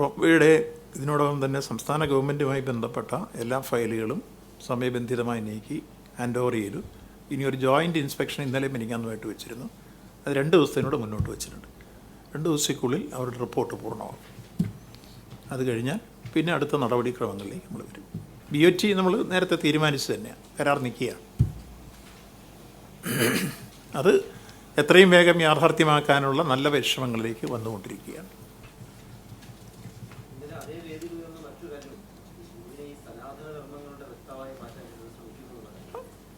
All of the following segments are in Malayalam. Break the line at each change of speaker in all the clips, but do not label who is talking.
റോപ്വേയുടെ ഇതിനോടകം തന്നെ സംസ്ഥാന ഗവൺമെന്റുമായി ബന്ധപ്പെട്ട എല്ലാ ഫയലുകളും സമയബന്ധിതമായി നീക്കി ഹാൻഡ് ഓവർ ചെയ്തു. ഇനി ഒരു ജോയിന്റ് ഇൻസ്പെക്ഷൻ ഇന്നലെ മിനിക്കാന്നുമായിട്ട് വെച്ചിരുന്നു. അത് രണ്ട് ദിവസത്തിനോട് മുന്നോട്ട് വെച്ചിട്ടുണ്ട്. രണ്ട് ദിവസത്തേക്കുള്ളിൽ അവരുടെ റിപ്പോർട്ട് പൂർണമാകും. അത് കഴിഞ്ഞാൽ പിന്നെ അടുത്ത നടപടിക്രമങ്ങളിലേക്ക് നമ്മൾ വരും. ബി ഒ ടി നമ്മൾ നേരത്തെ തീരുമാനിച്ചു തന്നെയാണ്. കരാർ നിൽക്കുകയാണ് അത് എത്രയും വേഗം യാഥാർത്ഥ്യമാക്കാനുള്ള നല്ല പരിശ്രമങ്ങളിലേക്ക് വന്നുകൊണ്ടിരിക്കുകയാണ്
ഇന്നലെ അതേ വേദിയിൽ ഉയർന്ന മറ്റൊരു കാര്യം ഇതിനെ ഈ സനാതന ധർമ്മങ്ങളുടെ വ്യക്തമായി മാറ്റാൻ നിങ്ങൾ ശ്രമിക്കുന്നു എന്നുള്ളതാണ്.
അത്
ഇതിന്റെ പ്രസ്താവനയ്ക്കെതിരെ ഇന്ന് ബി ജെ പി നേതാക്കളൊക്കെ രംഗത്ത് വന്നിട്ടുണ്ട്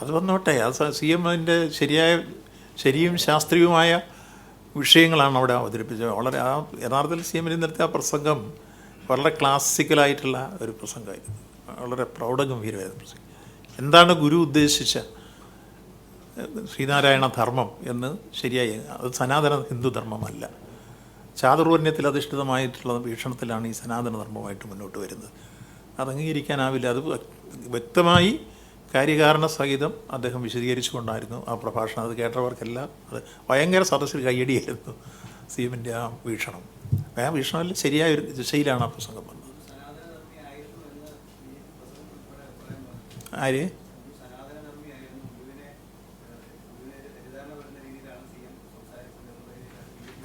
അത് വന്നോട്ടെ. അത് സി എം അതിന്റെ ശരിയായ ശരിയും ശാസ്ത്രീയവുമായ വിഷയങ്ങളാണ് അവിടെ അവതരിപ്പിച്ചത്. വളരെ ആ യഥാർത്ഥത്തിൽ സി എമ്മിൽ നിർത്തിയ ആ പ്രസംഗം വളരെ ക്ലാസിക്കലായിട്ടുള്ള ഒരു പ്രസംഗമായിരുന്നു. വളരെ പ്രൗഢഗംഭീരമായിരുന്നു പ്രസംഗം. എന്താണ് ഗുരു ഉദ്ദേശിച്ച ശ്രീനാരായണ ധർമ്മം എന്ന് ശരിയായി അത് സനാതന ഹിന്ദു ധർമ്മമല്ല. ചാതുർവർണ്യത്തിൽ അധിഷ്ഠിതമായിട്ടുള്ള വീക്ഷണത്തിലാണ് ഈ സനാതന ധർമ്മമായിട്ട് മുന്നോട്ട് വരുന്നത്. അത് അംഗീകരിക്കാനാവില്ല അത് വ്യ- വ്യക്തമായി കാര്യകാരണ സഹിതം അദ്ദേഹം വിശദീകരിച്ചുകൊണ്ടായിരുന്നു ആ പ്രഭാഷണം. അത് കേട്ടവർക്കെല്ലാം അത് ഭയങ്കര സദസ്സിൽ കയ്യടിയായിരുന്നു സി എമ്മിന്റെ ആ വീക്ഷണം. ആ വീക്ഷണമല്ല ശരിയായ ഒരു ദിശയിലാണ് ആ പ്രസംഗം വന്നത്. ആര്?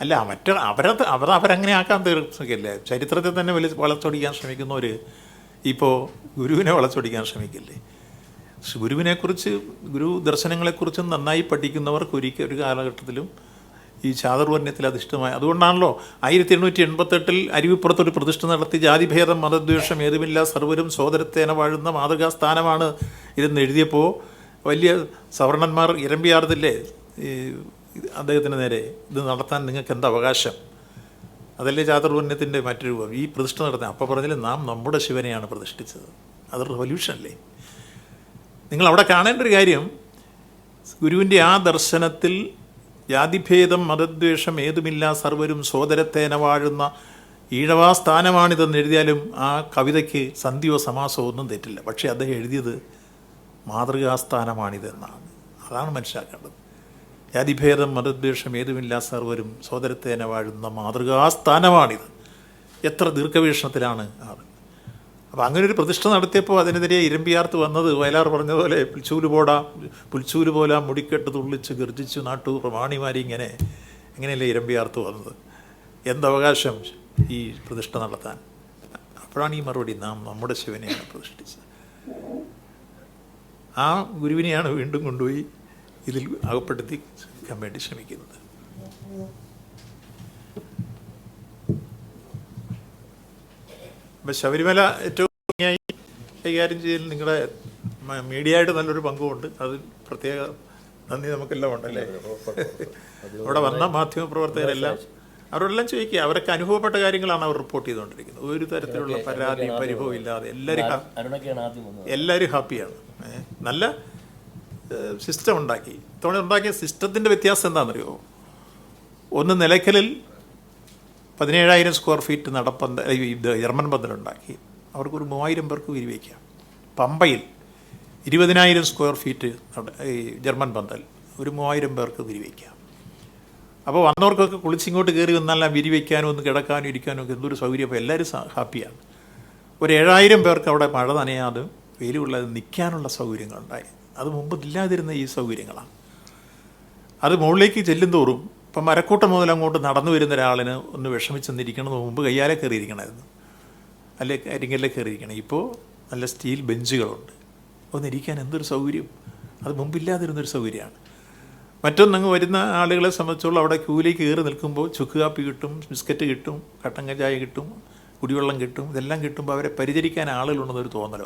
അല്ല മറ്റ അവരത് അവർ അവരങ്ങനെ ആക്കാൻ തീർക്കില്ലേ ചരിത്രത്തെ തന്നെ വലിയ വളച്ചൊടിക്കാൻ ശ്രമിക്കുന്നവർ ഇപ്പോൾ ഗുരുവിനെ വളച്ചൊടിക്കാൻ ശ്രമിക്കില്ലേ? ഗുരുവിനെക്കുറിച്ച് ഗുരു ദർശനങ്ങളെക്കുറിച്ചും നന്നായി പഠിക്കുന്നവർക്ക് ഒരിക്കൽ ഒരു കാലഘട്ടത്തിലും ഈ ചാതുർവർണയത്തിൽ അധിഷ്ഠിതമായ അതുകൊണ്ടാണല്ലോ ആയിരത്തി എണ്ണൂറ്റി എൺപത്തെട്ടിൽ അരുവിപ്പുറത്തൊരു പ്രതിഷ്ഠ നടത്തി ജാതിഭേദം മതദ്വേഷം ഏതുമില്ല സർവരും സോദരത്തേന വാഴുന്ന മാതൃകാ സ്ഥാനമാണ് ഇതെന്ന് എഴുതിയപ്പോൾ വലിയ സവർണന്മാർ ഇരമ്പിയാർന്നില്ലേ ഈ അദ്ദേഹത്തിന് നേരെ ഇത് നടത്താൻ നിങ്ങൾക്ക് എന്താ അവകാശം? അതല്ലേ ചാതുർവർണയത്തിന്റെ മറ്റൊരു. ഈ പ്രതിഷ്ഠ നടത്താൻ. അപ്പം പറഞ്ഞാൽ നാം നമ്മുടെ ശിവനെയാണ് പ്രതിഷ്ഠിച്ചത്. അത് റെവല്യൂഷൻ അല്ലേ? നിങ്ങൾ അവിടെ കാണേണ്ട ഒരു കാര്യം ഗുരുവിന്റെ ആ ദർശനത്തിൽ ജാതിഭേദം മതദ്വേഷം ഏതുമില്ല സർവരും സോദരത്തേന വാഴുന്ന ഈഴവാ സ്ഥാനമാണിതെന്ന് എഴുതിയാലും ആ കവിതയ്ക്ക് സന്ധിയോ സമാസോ ഒന്നും തെറ്റില്ല. പക്ഷേ അദ്ദേഹം എഴുതിയത് മാതൃകാസ്ഥാനമാണിതെന്നാണ്. അതാണ് മനസ്സിലാക്കേണ്ടത്. ജാതിഭേദം മതദ്വേഷം ഏതുമില്ലാ സർവരും സോദരത്തേന വാഴുന്ന മാതൃകാസ്ഥാനമാണിത്. എത്ര ദീർഘവീക്ഷണത്തിലാണ് ആൾ അപ്പോൾ അങ്ങനെ ഒരു പ്രതിഷ്ഠ നടത്തിയപ്പോൾ അതിനെതിരെ ഇരമ്പിയാർത്ത് വന്നത് വയലാർ പറഞ്ഞതുപോലെ പുൽച്ചൂൽ പോടാ പുൽച്ചൂൽ പോലെ മുടിക്കെട്ട് തുള്ളിച്ച് ഗർജിച്ച് നാട്ടു പ്രമാണിമാരി ഇങ്ങനെ ഇങ്ങനെയല്ലേ ഇരമ്പിയാർത്ത് വന്നത്. എന്തവകാശം ഈ പ്രതിഷ്ഠ നടത്താൻ? അപ്പോഴാണ് ഈ മറുപടി നാം നമ്മുടെ ശിവനെയാണ് പ്രതിഷ്ഠിച്ചത്. ആ ഗുരുവിനെയാണ് വീണ്ടും കൊണ്ടുപോയി ഇതിൽ അകപ്പെടുത്തി വെക്കാൻ വേണ്ടി ശ്രമിക്കുന്നത്. അപ്പം ശബരിമല ഏറ്റവും ഭംഗിയായി കൈകാര്യം ചെയ്യൽ നിങ്ങളുടെ മീഡിയയായിട്ട് നല്ലൊരു പങ്കുമുണ്ട്. അത് പ്രത്യേക നന്ദി നമുക്കെല്ലാം ഉണ്ടല്ലേ അവിടെ വന്ന മാധ്യമ പ്രവർത്തകരെല്ലാം അവരെല്ലാം ചോദിക്കുക. അവരൊക്കെ അനുഭവപ്പെട്ട കാര്യങ്ങളാണ് അവർ റിപ്പോർട്ട് ചെയ്തുകൊണ്ടിരിക്കുന്നത്. ഒരു തരത്തിലുള്ള പരാതി പരിഭവം ഇല്ലാതെ എല്ലാവരും എല്ലാവരും ഹാപ്പിയാണ്. നല്ല സിസ്റ്റം ഉണ്ടാക്കി ഇത്തവണ ഉണ്ടാക്കിയ സിസ്റ്റത്തിന്റെ വ്യത്യാസം എന്താണെന്നറിയോ? ഒന്ന് നിലയ്ക്കലിൽ പതിനേഴായിരം സ്ക്വയർ ഫീറ്റ് നടപ്പന്ത ജർമ്മൻ പന്തലുണ്ടാക്കി. അവർക്കൊരു മൂവായിരം പേർക്ക് വിരിവയ്ക്കാം പമ്പയിൽ ഇരുപതിനായിരം സ്ക്വയർ ഫീറ്റ് ഈ ജർമ്മൻ പന്തൽ. ഒരു മൂവായിരം പേർക്ക് വിരിവയ്ക്കാം അപ്പോൾ വന്നവർക്കൊക്കെ കുളിച്ചിങ്ങോട്ട് കയറി വന്നാൽ വിരിവയ്ക്കാനും ഒന്ന് കിടക്കാനും ഇരിക്കാനും ഒക്കെ എന്തൊരു സൗകര്യം. അപ്പോൾ എല്ലാവരും ഹാപ്പിയാണ്. ഒരു ഏഴായിരം പേർക്ക് അവിടെ മഴ നനയാതെ വെയിലുള്ളത് നിൽക്കാനുള്ള സൗകര്യങ്ങളുണ്ടായി. അത് മുമ്പ് ഇല്ലാതിരുന്ന ഈ സൗകര്യങ്ങളാണ്. അത് മുകളിലേക്ക് ചെല്ലുന്തോറും ഇപ്പം മരക്കൂട്ടം മുതൽ അങ്ങോട്ട് നടന്നു വരുന്ന ഒരാളിന് ഒന്ന് വിഷമിച്ചെന്നിരിക്കണമെന്ന് മുമ്പ് കയ്യാലെ കയറിയിരിക്കണമായിരുന്നു. അല്ലെ കരിങ്കല്ലെ കയറിയിരിക്കണം. ഇപ്പോൾ നല്ല സ്റ്റീൽ ബെഞ്ചുകളുണ്ട്. ഒന്നിരിക്കാൻ എന്തൊരു സൗകര്യം? അത് മുമ്പില്ലാതിരുന്നൊരു സൗകര്യമാണ്. മറ്റൊന്നങ്ങ് വരുന്ന ആളുകളെ സംബന്ധിച്ചോളം അവിടെ ക്യൂലേക്ക് കയറി നിൽക്കുമ്പോൾ ചുക്ക് കാപ്പി കിട്ടും ബിസ്ക്കറ്റ് കിട്ടും കട്ടൻ കഞ്ചായ കിട്ടും കുടിവെള്ളം കിട്ടും ഇതെല്ലാം കിട്ടുമ്പോൾ അവരെ പരിചരിക്കാൻ ആളുകളുണ്ടെന്നൊരു തോന്നൽ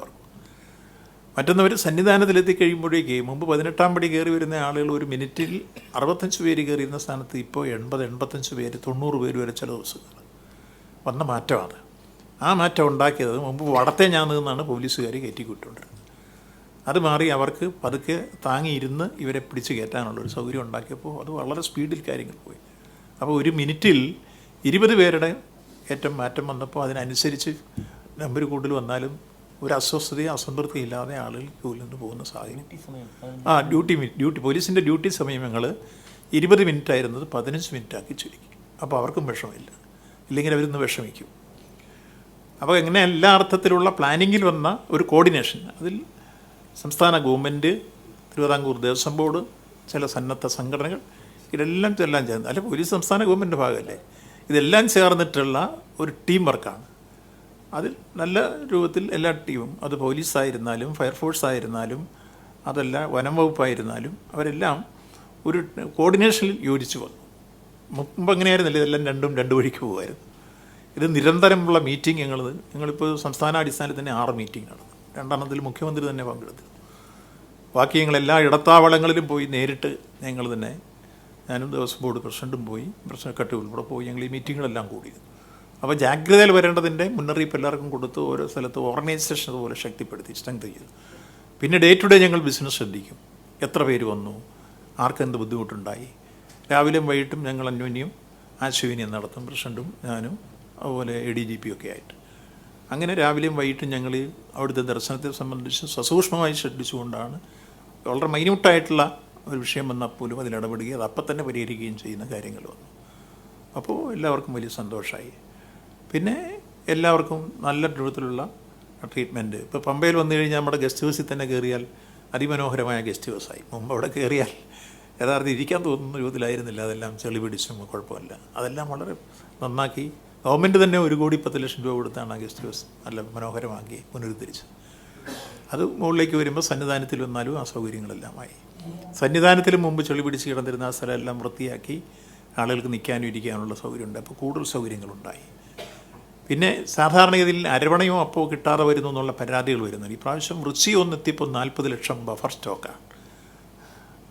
മറ്റൊന്നവർ സന്നിധാനത്തിലെത്തി കഴിയുമ്പോഴേക്ക് മുമ്പ് പതിനെട്ടാം പടി കയറി വരുന്ന ആളുകൾ ഒരു മിനിറ്റിൽ അറുപത്തഞ്ച് പേര് കയറിയിരുന്ന സ്ഥാനത്ത് ഇപ്പോൾ എൺപത് എൺപത്തഞ്ച് പേര് തൊണ്ണൂറ് പേര് വരെ ചില ദിവസങ്ങൾ. വന്ന മാറ്റമാണ്. ആ മാറ്റം ഉണ്ടാക്കിയത് മുമ്പ് വടത്തെ ഞാൻ നിന്നാണ് പോലീസുകാർ കയറ്റിക്കൊണ്ടിരുന്നത് അത് മാറി അവർക്ക് പതുക്കെ താങ്ങിയിരുന്ന് ഇവരെ പിടിച്ച് കയറ്റാനുള്ളൊരു സൗകര്യം ഉണ്ടാക്കിയപ്പോൾ അത് വളരെ സ്പീഡിൽ കാര്യങ്ങൾ പോയി. അപ്പോൾ ഒരു മിനിറ്റിൽ ഇരുപത് പേരുടെ ഏറ്റവും മാറ്റം വന്നപ്പോൾ അതിനനുസരിച്ച് നമ്പർ കൂടുതൽ വന്നാലും ഒരു അസ്വസ്ഥതയും അസംതൃപ്തിയും ഇല്ലാതെ ആളുകൾ ക്യൂവിൽ നിന്ന് പോകുന്ന സാഹചര്യം. ആ ഡ്യൂട്ടി ഡ്യൂട്ടി പോലീസിന്റെ ഡ്യൂട്ടി സമയം ഞങ്ങൾ ഇരുപത് മിനിറ്റ് ആയിരുന്നത് പതിനഞ്ച് മിനിറ്റ് ആക്കി ചുരുക്കി. അപ്പോൾ അവർക്കും വിഷമമില്ല. ഇല്ലെങ്കിൽ അവരിന്ന് വിഷമിക്കും. അപ്പോൾ ഇങ്ങനെ എല്ലാ അർത്ഥത്തിലുള്ള പ്ലാനിങ്ങിൽ വന്ന ഒരു കോർഡിനേഷൻ അതിൽ സംസ്ഥാന ഗവൺമെന്റ് തിരുവിതാംകൂർ ദേവസ്വം ബോർഡ് ചില സന്നദ്ധ സംഘടനകൾ ഇതെല്ലാം ചെല്ലാം ചേർന്ന്. അല്ല പോലീസ് സംസ്ഥാന ഗവൺമെന്റ് ഭാഗമല്ലേ? ഇതെല്ലാം ചേർന്നിട്ടുള്ള ഒരു ടീം വർക്കാണ് അതിൽ നല്ല രൂപത്തിൽ എല്ലാ ടീമും അത് പോലീസായിരുന്നാലും ഫയർഫോഴ്സ് ആയിരുന്നാലും അതല്ല വനം വകുപ്പായിരുന്നാലും അവരെല്ലാം ഒരു കോർഡിനേഷനിൽ യോജിച്ചു വന്നു. മുമ്പ് അങ്ങനെയായിരുന്നില്ല ഇതെല്ലാം രണ്ടും രണ്ട് വഴിക്ക് പോകുമായിരുന്നു ഇത് നിരന്തരമുള്ള മീറ്റിംഗ് ഞങ്ങൾ ഞങ്ങളിപ്പോൾ സംസ്ഥാന അടിസ്ഥാനത്തിൽ തന്നെ ആറ് മീറ്റിംഗ് നടന്നു. രണ്ടെണ്ണത്തിൽ മുഖ്യമന്ത്രി തന്നെ പങ്കെടുത്തു. ബാക്കി ഞങ്ങൾ എല്ലാ ഇടത്താവളങ്ങളിലും പോയി നേരിട്ട് ഞങ്ങൾ തന്നെ ഞാനും ദേവസ്വം ബോർഡ് പ്രസിഡന്റും പോയി പ്രസിഡന്റ് കട്ടി ഉൾപ്പെടെ പോയി ഞങ്ങൾ ഈ മീറ്റിങ്ങുകളെല്ലാം കൂടി അപ്പോൾ ജാഗ്രതയിൽ വരേണ്ടതിന്റെ മുന്നറിയിപ്പ് എല്ലാവർക്കും കൊടുത്ത് ഓരോ സ്ഥലത്ത് ഓർഗനൈസേഷൻ അതുപോലെ ശക്തിപ്പെടുത്തി സ്ട്രെങ്ത് ചെയ്തു. പിന്നെ ഡേ ടു ഡേ ഞങ്ങൾ ബിസിനസ് ശ്രദ്ധിക്കും. എത്ര പേര് വന്നു? ആർക്കെന്ത് ബുദ്ധിമുട്ടുണ്ടായി? രാവിലെയും വൈകിട്ടും ഞങ്ങൾ അന്യോന്യം ആശുവിനിയം നടത്തും. പ്രസിഡന്റും ഞാനും അതുപോലെ എ ഡി ജി പി ഒക്കെ ആയിട്ട്. അങ്ങനെ രാവിലെയും വൈകിട്ടും ഞങ്ങൾ അവിടുത്തെ ദർശനത്തെ സംബന്ധിച്ച് സസൂക്ഷ്മമായി ശ്രദ്ധിച്ചുകൊണ്ടാണ് വളരെ മൈന്യൂട്ടായിട്ടുള്ള ഒരു വിഷയം വന്നാൽ പോലും അതിൽ ഇടപെടുകയും അത് അപ്പം തന്നെ പരിഹരിക്കുകയും ചെയ്യുന്ന കാര്യങ്ങൾ വന്നു. അപ്പോൾ എല്ലാവർക്കും വലിയ സന്തോഷമായി. പിന്നെ എല്ലാവർക്കും നല്ല രൂപത്തിലുള്ള ട്രീറ്റ്മെന്റ് ഇപ്പോൾ പമ്പയിൽ വന്നു കഴിഞ്ഞാൽ നമ്മുടെ ഗസ്റ്റ് ഹൗസിൽ തന്നെ കയറിയാൽ അതിമനോഹരമായ ഗസ്റ്റ് ഹൗസായി മുമ്പ് അവിടെ കയറിയാൽ യഥാർത്ഥം ഇരിക്കാൻ തോന്നുന്ന രൂപത്തിലായിരുന്നില്ല. അതെല്ലാം ചെളി പിടിച്ചും കുഴപ്പമില്ല. അതെല്ലാം വളരെ നന്നാക്കി ഗവൺമെന്റ് തന്നെ ഒരു കോടി പത്ത് ലക്ഷം രൂപ കൊടുത്താണ് ആ ഗസ്റ്റ് ഹൗസ് നല്ല മനോഹരമാക്കി പുനരുദ്ധരിച്ചത്. അത് മുകളിലേക്ക് വരുമ്പോൾ സന്നിധാനത്തിൽ വന്നാലും ആ സൗകര്യങ്ങളെല്ലാമായി സന്നിധാനത്തിൽ മുമ്പ് ചെളി പിടിച്ച് കിടന്നിരുന്ന ആ സ്ഥലമെല്ലാം വൃത്തിയാക്കി ആളുകൾക്ക് നിൽക്കാനും ഇരിക്കാനുള്ള സൗകര്യമുണ്ട്. അപ്പോൾ കൂടുതൽ സൗകര്യങ്ങളുണ്ടായി. പിന്നെ സാധാരണഗതിയിൽ അരവണയോ അപ്പോ കിട്ടാതെ വരുന്നു എന്നുള്ള പരാതികൾ വരുന്നുണ്ട്. ഈ പ്രാവശ്യം റുച്ചി ഒന്നെത്തിയപ്പോൾ നാൽപ്പത് ലക്ഷം ബഫർ സ്റ്റോക്കാണ്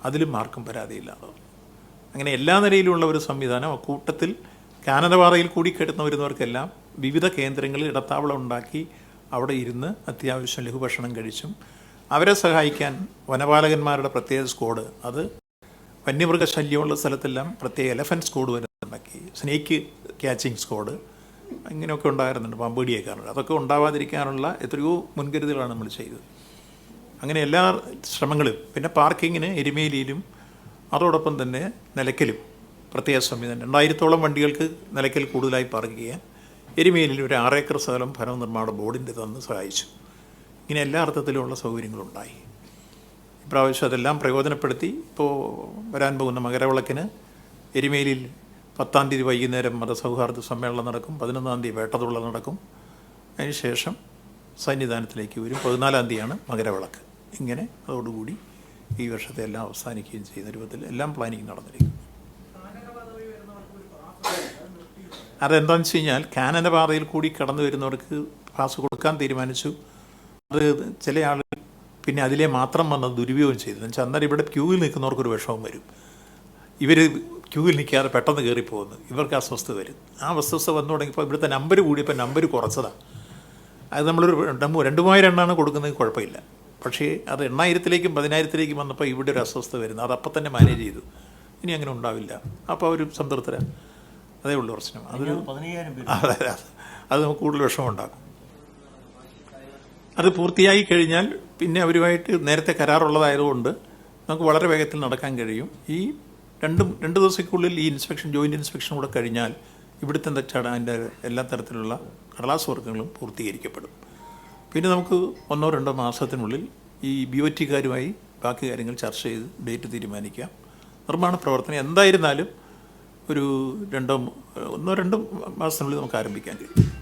അതിലും ആർക്കും പരാതിയില്ലാതെ അങ്ങനെ എല്ലാ നിലയിലുമുള്ള ഒരു സംവിധാനം കൂട്ടത്തിൽ കാനനപാറയിൽ കൂടി കിടന്നു വരുന്നവർക്കെല്ലാം വിവിധ കേന്ദ്രങ്ങളിൽ ഇടത്താവളം ഉണ്ടാക്കി അവിടെ ഇരുന്ന് അത്യാവശ്യം ലഘുഭക്ഷണം കഴിച്ചും അവരെ സഹായിക്കാൻ വനപാലകന്മാരുടെ പ്രത്യേക സ്ക്വാഡ് അത് വന്യമൃഗശല്യമുള്ള സ്ഥലത്തെല്ലാം പ്രത്യേക എലഫന്റ് സ്ക്വാഡ് വരെ ഉണ്ടാക്കി സ്നേക്ക് ക്യാച്ചിങ് സ്ക്വാഡ് ഇങ്ങനെയൊക്കെ ഉണ്ടായിരുന്നുണ്ട്. പമ്പടിയേക്കാറുണ്ട് അതൊക്കെ ഉണ്ടാവാതിരിക്കാനുള്ള എത്രയോ മുൻകരുതലാണ് നമ്മൾ ചെയ്തത്. അങ്ങനെ എല്ലാ ശ്രമങ്ങളും പിന്നെ പാർക്കിങ്ങിന് എരുമേലിയിലും അതോടൊപ്പം തന്നെ നിലയ്ക്കലും പ്രത്യേക സംവിധാനം രണ്ടായിരത്തോളം വണ്ടികൾക്ക് നിലയ്ക്കൽ കൂടുതലായി പാർക്ക് ചെയ്യാൻ എരുമേലിൽ ഒരു ആറേക്കർ സ്ഥലം ഭവന നിർമ്മാണ ബോർഡിന്റെ തന്ന് സഹായിച്ചു. ഇങ്ങനെ എല്ലാ അർത്ഥത്തിലുമുള്ള സൗകര്യങ്ങളുണ്ടായി. ഇപ്രാവശ്യം അതെല്ലാം പ്രയോജനപ്പെടുത്തി. ഇപ്പോൾ വരാൻ പോകുന്ന മകരവിളക്കിന് എരുമേലിയിൽ പത്താം തീയതി വൈകുന്നേരം മതസൗഹാർദ്ദ സമ്മേളനം നടക്കും പതിനൊന്നാം തീയതി വേട്ടതുള്ള നടക്കും. അതിനുശേഷം സന്നിധാനത്തിലേക്ക് വരും. പതിനാലാം തീയതിയാണ് മകരവിളക്ക്. ഇങ്ങനെ അതോടുകൂടി ഈ വർഷത്തെ എല്ലാം അവസാനിക്കുകയും ചെയ്യുന്ന രൂപത്തിൽ എല്ലാം പ്ലാനിങ് നടന്നിരിക്കും അതെന്താണെന്ന് വെച്ച് കഴിഞ്ഞാൽ കാനനപാതയിൽ കൂടി കടന്നു വരുന്നവർക്ക് പാസ് കൊടുക്കാൻ തീരുമാനിച്ചു. അത് ചില ആളുകൾ പിന്നെ അതിലെ മാത്രം വന്ന് ദുരുപയോഗം ചെയ്തു. എന്ന് വെച്ചാൽ അന്നേരം ഇവിടെ ക്യൂവിൽ നിൽക്കുന്നവർക്കൊരു വിഷമം വരും. ഇവർ ക്യൂവിൽ നിൽക്കാതെ പെട്ടെന്ന് കയറിപ്പോകുന്നു ഇവർക്ക് അസ്വസ്ഥത വരും. ആ അസ്വസ്ഥ വന്നു തുടങ്ങിയപ്പോൾ ഇവിടുത്തെ നമ്പർ കൂടിയപ്പോൾ നമ്പർ കുറച്ചതാണ് അത് നമ്മളൊരു രണ്ട് രണ്ടുമായിരം മൂവായിരം എണ്ണാണ് കൊടുക്കുന്നത് കുഴപ്പമില്ല. പക്ഷേ അത് എണ്ണായിരത്തിലേക്കും പതിനായിരത്തിലേക്കും വന്നപ്പോൾ ഇവിടെ ഒരു അസ്വസ്ഥത വരുന്നു. അതപ്പം തന്നെ മാനേജ് ചെയ്തു. ഇനി അങ്ങനെ ഉണ്ടാവില്ല. അപ്പോൾ അവർ സംതൃപ്തരാ. അതേ ഉള്ളൂ പ്രശ്നം. അതൊരു അതെ. അതെ നമുക്ക് കൂടുതൽ വിഷമം ഉണ്ടാക്കും. അത് പൂർത്തിയായി കഴിഞ്ഞാൽ പിന്നെ അവരുമായിട്ട് നേരത്തെ കരാറുള്ളതായതുകൊണ്ട് നമുക്ക് വളരെ വേഗത്തിൽ നടക്കാൻ കഴിയും. ഈ രണ്ടും രണ്ട് ദിവസത്തിനുള്ളിൽ ഈ ഇൻസ്പെക്ഷൻ ജോയിന്റ് ഇൻസ്പെക്ഷൻ കൂടെ കഴിഞ്ഞാൽ ഇവിടുത്തെ എന്താ അതിന്റെ എല്ലാ തരത്തിലുള്ള കടലാസ് വർക്കുകളും പൂർത്തീകരിക്കപ്പെടും. പിന്നെ നമുക്ക് ഒന്നോ രണ്ടോ മാസത്തിനുള്ളിൽ ഈ ബി ഒ ടിക്കാരുമായി ബാക്കി കാര്യങ്ങൾ ചർച്ച ചെയ്ത് ഡേറ്റ് തീരുമാനിക്കാം. നിർമ്മാണ പ്രവർത്തനം എന്തായിരുന്നാലും ഒരു രണ്ടോ ഒന്നോ രണ്ടോ മാസത്തിനുള്ളിൽ നമുക്ക് ആരംഭിക്കാൻ കഴിയും.